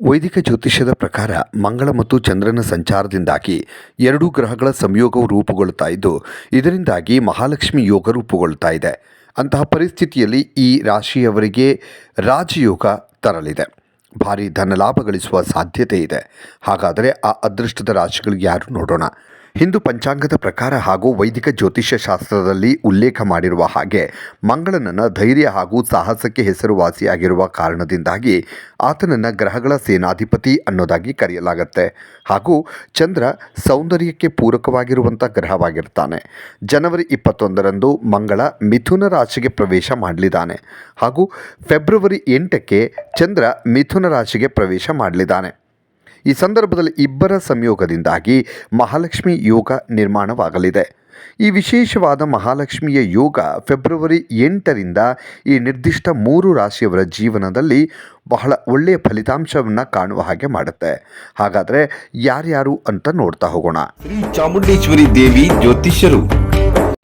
ವೈದಿಕ ಜ್ಯೋತಿಷ್ಯದ ಪ್ರಕಾರ ಮಂಗಳ ಮತ್ತು ಚಂದ್ರನ ಸಂಚಾರದಿಂದಾಗಿ ಎರಡೂ ಗ್ರಹಗಳ ಸಂಯೋಗವು ರೂಪುಗೊಳ್ಳುತ್ತಾ ಇದ್ದು, ಇದರಿಂದಾಗಿ ಮಹಾಲಕ್ಷ್ಮಿ ಯೋಗ ರೂಪುಗೊಳ್ಳುತ್ತಾ ಇದೆ. ಅಂತಹ ಪರಿಸ್ಥಿತಿಯಲ್ಲಿ ಈ ರಾಶಿಯವರಿಗೆ ರಾಜಯೋಗ ತರಲಿದೆ. ಭಾರಿ ಧನಲಾಭ ಗಳಿಸುವ ಸಾಧ್ಯತೆ ಇದೆ. ಹಾಗಾದರೆ ಆ ಅದೃಷ್ಟದ ರಾಶಿಗಳು ಯಾರು ನೋಡೋಣ. ಹಿಂದೂ ಪಂಚಾಂಗದ ಪ್ರಕಾರ ಹಾಗೂ ವೈದಿಕ ಜ್ಯೋತಿಷ್ಯ ಶಾಸ್ತ್ರದಲ್ಲಿ ಉಲ್ಲೇಖ ಮಾಡಿರುವ ಹಾಗೆ ಮಂಗಳನನ್ನು ಧೈರ್ಯ ಹಾಗೂ ಸಾಹಸಕ್ಕೆ ಹೆಸರುವಾಸಿಯಾಗಿರುವ ಕಾರಣದಿಂದಾಗಿ ಆತನನ್ನು ಗ್ರಹಗಳ ಸೇನಾಧಿಪತಿ ಅನ್ನೋದಾಗಿ ಕರೆಯಲಾಗುತ್ತೆ. ಹಾಗೂ ಚಂದ್ರ ಸೌಂದರ್ಯಕ್ಕೆ ಪೂರಕವಾಗಿರುವಂಥ ಗ್ರಹವಾಗಿರ್ತಾನೆ. ಜನವರಿ ಇಪ್ಪತ್ತೊಂದರಂದು ಮಂಗಳ ಮಿಥುನ ರಾಶಿಗೆ ಪ್ರವೇಶ ಮಾಡಲಿದ್ದಾನೆ. ಹಾಗೂ ಫೆಬ್ರವರಿ ಎಂಟಕ್ಕೆ ಚಂದ್ರ ಮಿಥುನ ರಾಶಿಗೆ ಪ್ರವೇಶ ಮಾಡಲಿದ್ದಾನೆ. ಈ ಸಂದರ್ಭದಲ್ಲಿ ಇಬ್ಬರ ಸಂಯೋಗದಿಂದಾಗಿ ಮಹಾಲಕ್ಷ್ಮಿ ಯೋಗ ನಿರ್ಮಾಣವಾಗಲಿದೆ. ಈ ವಿಶೇಷವಾದ ಮಹಾಲಕ್ಷ್ಮಿಯ ಯೋಗ ಫೆಬ್ರವರಿ ಎಂಟರಿಂದ ಈ ನಿರ್ದಿಷ್ಟ ಮೂರು ರಾಶಿಯವರ ಜೀವನದಲ್ಲಿ ಬಹಳ ಒಳ್ಳೆಯ ಫಲಿತಾಂಶವನ್ನು ಕಾಣುವ ಹಾಗೆ ಮಾಡುತ್ತೆ. ಹಾಗಾದರೆ ಯಾರ್ಯಾರು ಅಂತ ನೋಡ್ತಾ ಹೋಗೋಣ. ಶ್ರೀ ಚಾಮುಂಡೇಶ್ವರಿ ದೇವಿ ಜ್ಯೋತಿಷ್ಯರು.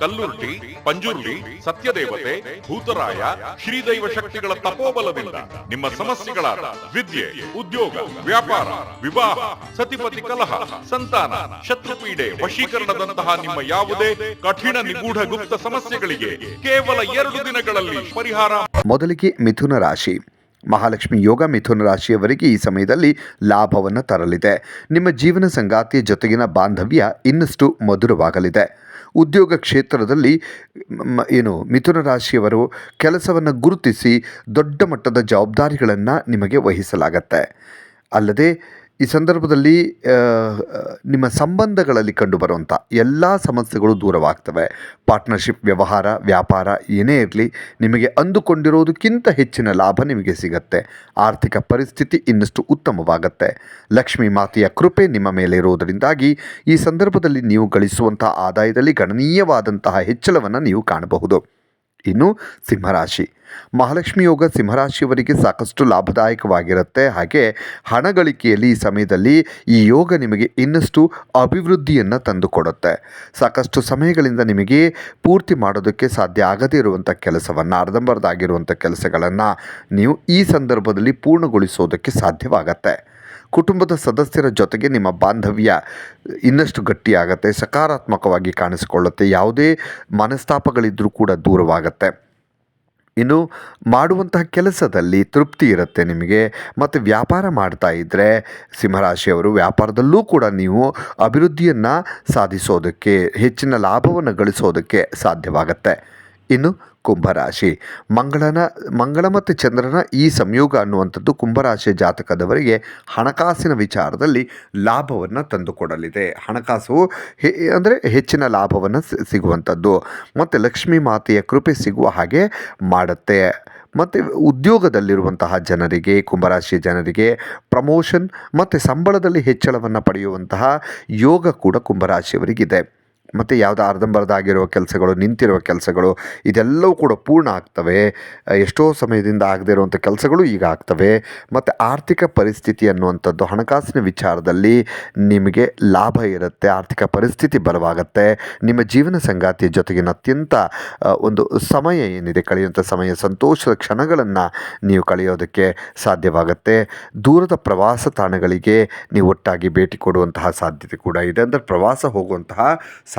ಕಲ್ಲುರ್ಟಿ ಪಂಜುರ್ಲಿ ಸತ್ಯದೇವತೆ, ಭೂತರಾಯ, ಶ್ರೀದೈವ ಶಕ್ತಿಗಳ ತಪೋಬಲದಿಂದ ನಿಮ್ಮ ಸಮಸ್ಯೆಗಳಾದ ವಿದ್ಯೆ, ಉದ್ಯೋಗ, ವ್ಯಾಪಾರ, ವಿವಾಹ, ಸತಿಪತಿ ಕಲಹ, ಸಂತಾನ, ಶತ್ರುಪೀಡೆ ವಶೀಕರಣದಂತಹ ನಿಮ್ಮ ಯಾವುದೇ ಕಠಿಣ ನಿಗೂಢ ಗುಪ್ತ ಸಮಸ್ಯೆಗಳಿಗೆ ಕೇವಲ ಎರಡು ದಿನಗಳಲ್ಲಿ ಪರಿಹಾರ. ಮೊದಲಿಗೆ ಮಿಥುನ ರಾಶಿ. ಮಹಾಲಕ್ಷ್ಮಿ ಯೋಗ ಮಿಥುನ ರಾಶಿಯವರಿಗೆ ಈ ಸಮಯದಲ್ಲಿ ಲಾಭವನ್ನು ತರಲಿದೆ. ನಿಮ್ಮ ಜೀವನ ಸಂಗಾತಿಯ ಜೊತೆಗಿನ ಬಾಂಧವ್ಯ ಇನ್ನಷ್ಟು ಮಧುರವಾಗಲಿದೆ. ಉದ್ಯೋಗ ಕ್ಷೇತ್ರದಲ್ಲಿ ಏನು ಮಿಥುನ ರಾಶಿಯವರು ಕೆಲಸವನ್ನು ಗುರುತಿಸಿ ದೊಡ್ಡ ಮಟ್ಟದ ಜವಾಬ್ದಾರಿಗಳನ್ನು ನಿಮಗೆ ವಹಿಸಲಾಗತ್ತೆ. ಅಲ್ಲದೆ ಈ ಸಂದರ್ಭದಲ್ಲಿ ನಿಮ್ಮ ಸಂಬಂಧಗಳಲ್ಲಿ ಕಂಡುಬರುವಂಥ ಎಲ್ಲ ಸಮಸ್ಯೆಗಳು ದೂರವಾಗ್ತವೆ. ಪಾರ್ಟ್ನರ್ಶಿಪ್, ವ್ಯವಹಾರ, ವ್ಯಾಪಾರ ಏನೇ ಇರಲಿ, ನಿಮಗೆ ಅಂದುಕೊಂಡಿರೋದಕ್ಕಿಂತ ಹೆಚ್ಚಿನ ಲಾಭ ನಿಮಗೆ ಸಿಗತ್ತೆ. ಆರ್ಥಿಕ ಪರಿಸ್ಥಿತಿ ಇನ್ನಷ್ಟು ಉತ್ತಮವಾಗತ್ತೆ. ಲಕ್ಷ್ಮೀ ಮಾತೆಯ ಕೃಪೆ ನಿಮ್ಮ ಮೇಲೆ ಇರುವುದರಿಂದಾಗಿ ಈ ಸಂದರ್ಭದಲ್ಲಿ ನೀವು ಗಳಿಸುವಂಥ ಆದಾಯದಲ್ಲಿ ಗಣನೀಯವಾದಂತಹ ಹೆಚ್ಚಳವನ್ನು ನೀವು ಕಾಣಬಹುದು. ಇನ್ನು ಸಿಂಹರಾಶಿ. ಮಹಾಲಕ್ಷ್ಮಿ ಯೋಗ ಸಿಂಹರಾಶಿಯವರಿಗೆ ಸಾಕಷ್ಟು ಲಾಭದಾಯಕವಾಗಿರುತ್ತೆ. ಹಾಗೆ ಹಣ ಗಳಿಕೆಯಲ್ಲಿ ಈ ಸಮಯದಲ್ಲಿ ಈ ಯೋಗ ನಿಮಗೆ ಇನ್ನಷ್ಟು ಅಭಿವೃದ್ಧಿಯನ್ನು ತಂದುಕೊಡುತ್ತೆ. ಸಾಕಷ್ಟು ಸಮಯಗಳಿಂದ ನಿಮಗೆ ಪೂರ್ತಿ ಮಾಡೋದಕ್ಕೆ ಸಾಧ್ಯ ಆಗದೇ ಇರುವಂಥ ಕೆಲಸವನ್ನು ಅರ್ಧಂಬರ್ಧಾಗಿರುವಂಥ ಕೆಲಸಗಳನ್ನು ನೀವು ಈ ಸಂದರ್ಭದಲ್ಲಿ ಪೂರ್ಣಗೊಳಿಸೋದಕ್ಕೆ ಸಾಧ್ಯವಾಗತ್ತೆ. ಕುಟುಂಬದ ಸದಸ್ಯರ ಜೊತೆಗೆ ನಿಮ್ಮ ಬಾಂಧವ್ಯ ಇನ್ನಷ್ಟು ಗಟ್ಟಿಯಾಗತ್ತೆ, ಸಕಾರಾತ್ಮಕವಾಗಿ ಕಾಣಿಸಿಕೊಳ್ಳುತ್ತೆ, ಯಾವುದೇ ಮನಸ್ತಾಪಗಳಿದ್ದರೂ ಕೂಡ ದೂರವಾಗತ್ತೆ. ಇನ್ನು ಮಾಡುವಂತಹ ಕೆಲಸದಲ್ಲಿ ತೃಪ್ತಿ ಇರುತ್ತೆ ನಿಮಗೆ. ಮತ್ತು ವ್ಯಾಪಾರ ಮಾಡ್ತಾ ಇದ್ದರೆ ಸಿಂಹರಾಶಿಯವರು ವ್ಯಾಪಾರದಲ್ಲೂ ಕೂಡ ನೀವು ಅಭಿವೃದ್ಧಿಯನ್ನು ಸಾಧಿಸೋದಕ್ಕೆ, ಹೆಚ್ಚಿನ ಲಾಭವನ್ನು ಗಳಿಸೋದಕ್ಕೆ ಸಾಧ್ಯವಾಗತ್ತೆ. ಇನ್ನು ಕುಂಭರಾಶಿ. ಮಂಗಳನ, ಮಂಗಳ ಮತ್ತು ಚಂದ್ರನ ಈ ಸಂಯೋಗ ಅನ್ನುವಂಥದ್ದು ಕುಂಭರಾಶಿ ಜಾತಕದವರಿಗೆ ಹಣಕಾಸಿನ ವಿಚಾರದಲ್ಲಿ ಲಾಭವನ್ನು ತಂದುಕೊಡಲಿದೆ. ಹಣಕಾಸು ಹೆ, ಅಂದರೆ ಹೆಚ್ಚಿನ ಲಾಭವನ್ನು ಸಿಗುವಂಥದ್ದು. ಮತ್ತು ಲಕ್ಷ್ಮೀ ಮಾತೆಯ ಕೃಪೆ ಸಿಗುವ ಹಾಗೆ ಮಾಡುತ್ತೆ. ಮತ್ತು ಉದ್ಯೋಗದಲ್ಲಿರುವಂತಹ ಜನರಿಗೆ, ಕುಂಭರಾಶಿ ಜನರಿಗೆ ಪ್ರಮೋಷನ್ ಮತ್ತು ಸಂಬಳದಲ್ಲಿ ಹೆಚ್ಚಳವನ್ನು ಪಡೆಯುವಂತಹ ಯೋಗ ಕೂಡ ಕುಂಭರಾಶಿಯವರಿಗಿದೆ. ಮತ್ತು ಯಾವುದೋ ಅರ್ಧಂಬರ್ಧಾಗಿರುವ ಕೆಲಸಗಳು ನಿಂತಿರುವ ಕೆಲಸಗಳು, ಇದೆಲ್ಲವೂ ಕೂಡ ಪೂರ್ಣ ಆಗ್ತವೆ. ಎಷ್ಟೋ ಸಮಯದಿಂದ ಆಗದೇ ಇರುವಂಥ ಕೆಲಸಗಳು ಈಗ ಆಗ್ತವೆ. ಮತ್ತು ಆರ್ಥಿಕ ಪರಿಸ್ಥಿತಿ ಅನ್ನುವಂಥದ್ದು ಹಣಕಾಸಿನ ವಿಚಾರದಲ್ಲಿ ನಿಮಗೆ ಲಾಭ ಇರುತ್ತೆ, ಆರ್ಥಿಕ ಪರಿಸ್ಥಿತಿ ಬಲವಾಗುತ್ತೆ. ನಿಮ್ಮ ಜೀವನ ಸಂಗಾತಿಯ ಜೊತೆಗಿನ ಅತ್ಯಂತ ಒಂದು ಸಮಯ ಏನಿದೆ, ಕಳೆಯುವಂಥ ಸಮಯ, ಸಂತೋಷದ ಕ್ಷಣಗಳನ್ನು ನೀವು ಕಳೆಯೋದಕ್ಕೆ ಸಾಧ್ಯವಾಗುತ್ತೆ. ದೂರದ ಪ್ರವಾಸ ತಾಣಗಳಿಗೆ ನೀವು ಒಟ್ಟಾಗಿ ಭೇಟಿ ಕೊಡುವಂತಹ ಸಾಧ್ಯತೆ ಕೂಡ ಇದೆ. ಅಂದರೆ ಪ್ರವಾಸ ಹೋಗುವಂತಹ